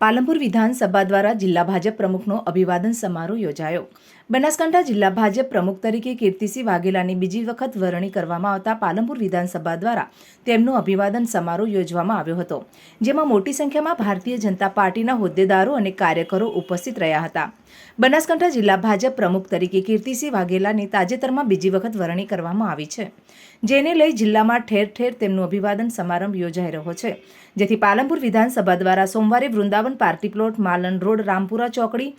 પાલનપુર વિધાનસભા દ્વારા જિલ્લા ભાજપ પ્રમુખનો અભિવાદન સમારોહ યોજાયો. બનાસકાંઠા જિલ્લા ભાજપ પ્રમુખ તરીકે કીર્તિસિંહ વાઘેલાની બીજી વખત વરણી કરવામાં આવતા પાલનપુર વિધાનસભા દ્વારા તેમનો અભિવાદન સમારોહ યોજવામાં આવ્યો હતો, જેમાં મોટી સંખ્યામાં ભારતીય જનતા પાર્ટીના હોદ્દેદારો અને કાર્યકરો ઉપસ્થિત રહ્યા હતા. બનાસકાંઠા જિલ્લા ભાજપ પ્રમુખ તરીકે કીર્તિસિંહ વાઘેલાની તાજેતરમાં બીજી વખત વરણી કરવામાં આવી છે, જેને લઈ જિલ્લામાં ઠેર ઠેર તેમનું અભિવાદન સમારંભ યોજાઈ રહ્યો છે. જેથી પાલનપુર વિધાનસભા દ્વારા સોમવારે Vrindavan party plot Malan road Rampura ચોકડી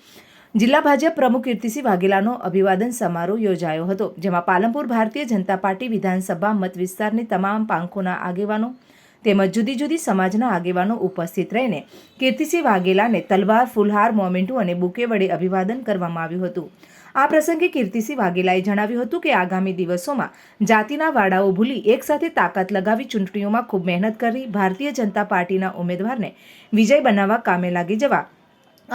જિલ્લા ભાજપ પ્રમુખ કીર્તિસિંહ વાઘેલાનો અભિવાદન સમારોહ યોજાયો હતો, જેમાં પાલનપુર ભારતીય જનતા પાર્ટી વિધાનસભા મત વિસ્તારની તમામ પાંખોના આગેવાનો તેમજ જુદી જુદી સમાજના આગેવાનો ઉપસ્થિત રહીને કીર્તિસિંહ વાઘેલાને તલવાર, ફુલહાર, મોમેન્ટો અને બુકે વડે અભિવાદન કરવામાં આવ્યું હતું. આ પ્રસંગે કીર્તિસિંહ વાઘેલાએ જણાવ્યું હતું કે આગામી દિવસોમાં જાતિના વાડાઓ ભૂલી એકસાથે તાકાત લગાવી ચૂંટણીઓમાં ખૂબ મહેનત કરી ભારતીય જનતા પાર્ટીના ઉમેદવારને વિજય બનાવવા કામે લાગી જવા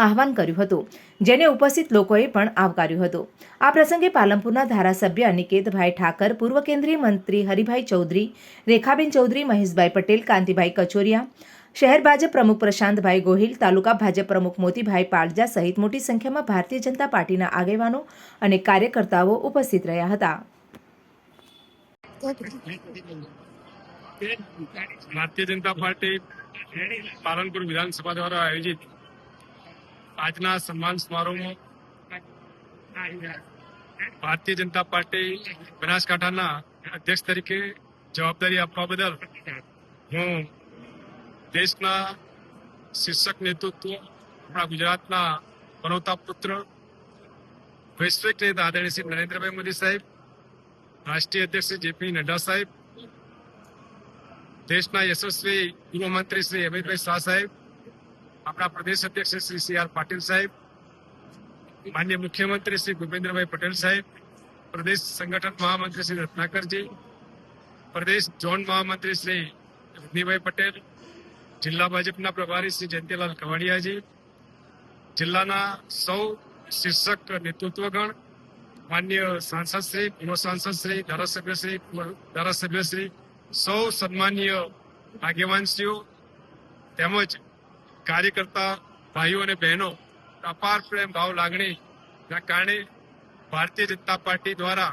આહવાન કર્યું હતું, જેને ઉપસ્થિત લોકોએ પણ આવકાર્યું હતું. આ પ્રસંગે પાલનપુરના ધારાસભ્ય અનિકેતભાઈ ઠાકર, પૂર્વ કેન્દ્રીય મંત્રી હરિભાઈ ચૌધરી, રેખાબેન ચૌધરી, મહેશભાઈ પટેલ, કાંતિભાઈ કચોરિયા, શહેર ભાજપ પ્રમુખ પ્રશાંતભાઈ ગોહિલ, તાલુકા ભાજપ પ્રમુખ મોતીભાઈ પાળજા સહિત મોટી સંખ્યામાં ભારતીય જનતા પાર્ટીના આગેવાનો અને કાર્યકર્તાઓ ઉપસ્થિત રહ્યા હતા. ભારતીય જનતા પાર્ટી પાલનપુર વિધાનસભા દ્વારા આયોજિત આજના સન્માન સમારોહમાં ભારતીય જનતા પાર્ટી બનાસકાંઠાના અધ્યક્ષ તરીકે જવાબદારી આપવા બદલ હું દેશના શીર્ષક નેતૃત્વ આપણા ગુજરાતના પનોતા પુત્ર, વૈશ્વિક નેતા આદરણીય શ્રી નરેન્દ્રભાઈ મોદી સાહેબ, રાષ્ટ્રીય અધ્યક્ષ શ્રી જેપી નડ્ડા સાહેબ, દેશના યશસ્વી ગૃહમંત્રી શ્રી અમિતભાઈ શાહ સાહેબ આપણા પ્રદેશ અધ્યક્ષ શ્રી સી આર પાટીલ સાહેબ, માન્ય મુખ્યમંત્રી શ્રી ભૂપેન્દ્રભાઈ પટેલ સાહેબ, પ્રદેશ સંગઠન મહામંત્રી શ્રી રત્નાકરજી, પ્રદેશ ઝોન મહામંત્રી શ્રી રજનીભાઈ પટેલ, જિલ્લા ભાજપના પ્રભારી શ્રી જયંતિલાલ કવાડિયાજી, જિલ્લાના સૌ શીર્ષક નેતૃત્વગણ, માન્ય સાંસદ શ્રી, પૂર્વ સાંસદ શ્રી, ધારાસભ્ય શ્રી ધારાસભ્ય શ્રી, સૌ સન્માનીય આગેવાનશ્રીઓ તેમજ કાર્યકર્તા ભાઈઓ અને બહેનો અપાર પ્રેમ, ભાવ લાગણીના કારણે ભારતીય જનતા પાર્ટી દ્વારા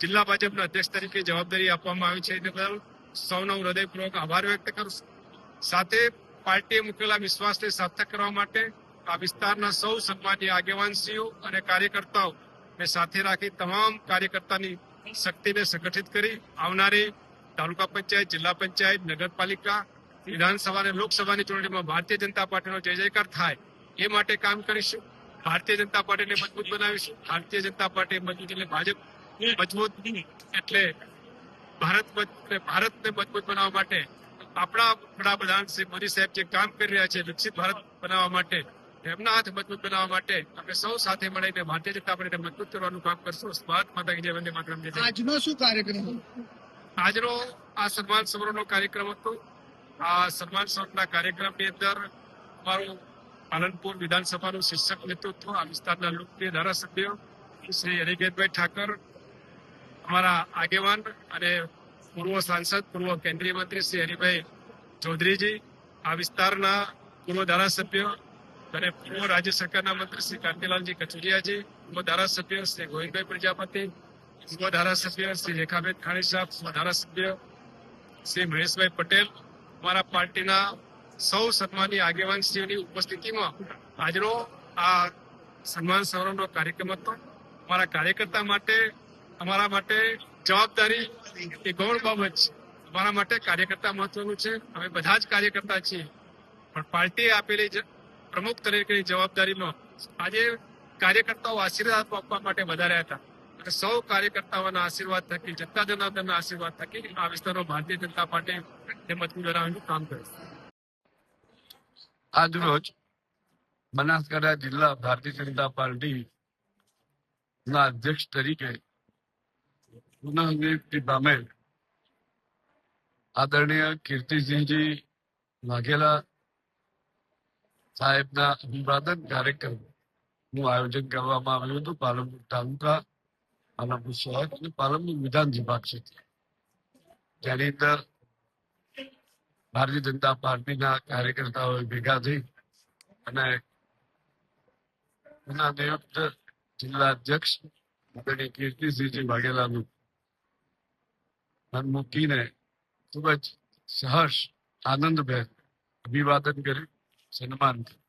જિલ્લા ભાજપના અધ્યક્ષ તરીકે જવાબદારી આપવામાં આવી છે. એને બદલ સૌનો હૃદયપૂર્વક આભાર વ્યક્ત કરું સાથે પાર્ટીએ મૂકેલા વિશ્વાસને સાર્થક કરવા માટે આ વિસ્તારના સૌ સન્માનીય આગેવાનશ્રીઓ અને કાર્યકર્તાઓ સાથે રાખી તમામ કાર્યકર્તાની શક્તિને સંગઠિત કરી આવનારી તાલુકા પંચાયત, જિલ્લા પંચાયત, નગરપાલિકા વિધાનસભા અને લોકસભાની ચૂંટણીમાં ભારતીય જનતા પાર્ટીનો જય જયકાર થાય એ માટે કામ કરીશું. ભારતીય જનતા પાર્ટીને મજબૂત બનાવીશું. ભારતીય જનતા પાર્ટી મજબૂત એટલે ભાજપ મજબૂત એટલે ભારત ભારતને મજબૂત બનાવવા માટે આપણા વડાપ્રધાન શ્રી મોદી સાહેબ જે કામ કરી રહ્યા છે વિકસિત ભારત બનાવવા માટે એમના હાથ મજબૂત બનાવવા માટે આપણે સૌ સાથે મળીને ભારતીય જનતા પાર્ટીને મજબૂત કરવાનું કામ કરશું. ભારત માતા જય વંદે માતરમ. આજનો શું કાર્યક્રમ આજનો આ સન્માન સમારોહનો કાર્યક્રમ હતો. આ સન્માન સમારોહના કાર્યક્રમની અંદર અમારું પાલનપુર વિધાનસભાનું શિક્ષક નેતૃત્વ આ વિસ્તારના લોકપ્રિય ધારાસભ્ય શ્રી હરિકેતભાઈ ઠાકર, અમારા આગેવાન અને પૂર્વ સાંસદ, પૂર્વ કેન્દ્રીય મંત્રી શ્રી હરિભાઈ ચૌધરીજી, આ વિસ્તારના પૂર્વ ધારાસભ્ય અને પૂર્વ રાજ્ય સરકારના મંત્રી શ્રી કાંતિલાલજી કચુરિયાજી, પૂર્વ ધારાસભ્ય શ્રી ગોવિંદભાઈ પ્રજાપતિ, પૂર્વ ધારાસભ્ય શ્રી રેખાબેન ખાણી સાહેબ, પૂર્વ ધારાસભ્ય શ્રી મહેશભાઈ પટેલ અમારા પાર્ટીના સૌ સન્માનની આગેવાનશ્રીઓની ઉપસ્થિતિમાં આજનો આ સન્માન સમારંભનો કાર્યક્રમ હતો. અમારા કાર્યકર્તા માટે, અમારા માટે જવાબદારી એ ગૌણ બાબત છે. અમારા માટે કાર્યકર્તા મહત્વનું છે. અમે બધા જ કાર્યકર્તા છીએ. પણ પાર્ટીએ આપેલી પ્રમુખ તરીકેની જવાબદારીમાં આજે કાર્યકર્તાઓ આશીર્વાદ આપવા માટે વધાર્યા હતા. અને સૌ કાર્યકર્તાઓના આશીર્વાદ થકી જનતા જનાર્દનના આશીર્વાદ થકી આ વિસ્તારો ભારતીય જનતા પાર્ટી તેમજ મજબૂત કામ કરે આજ રોજ બનાસકાંઠા જિલ્લા ભારતીય જનતા પાર્ટી ના અધ્યક્ષ તરીકે પુનઃનિયુક્તિ પામેલ આદરણીય કીર્તિસિંહજી વાઘેલા સાહેબના અભિવાદન કાર્યક્રમનું આયોજન કરવામાં આવ્યું હતું. પાલનપુર તાલુકા પાલનપુર શહેર અને પાલનપુર વિધાનસભા ક્ષેત્ર જેની અંદર ભારતીય જનતા પાર્ટીના કાર્યકર્તાઓ ભેગા થઈ અને એના નિયુક્ત જિલ્લા અધ્યક્ષ આદરણીય કીર્તિસિંહજી વાઘેલાનું મન મૂકીને ખૂબ જ સહર્ષ, આનંદભેર અભિવાદન કર્યું, સન્માન કર્યું.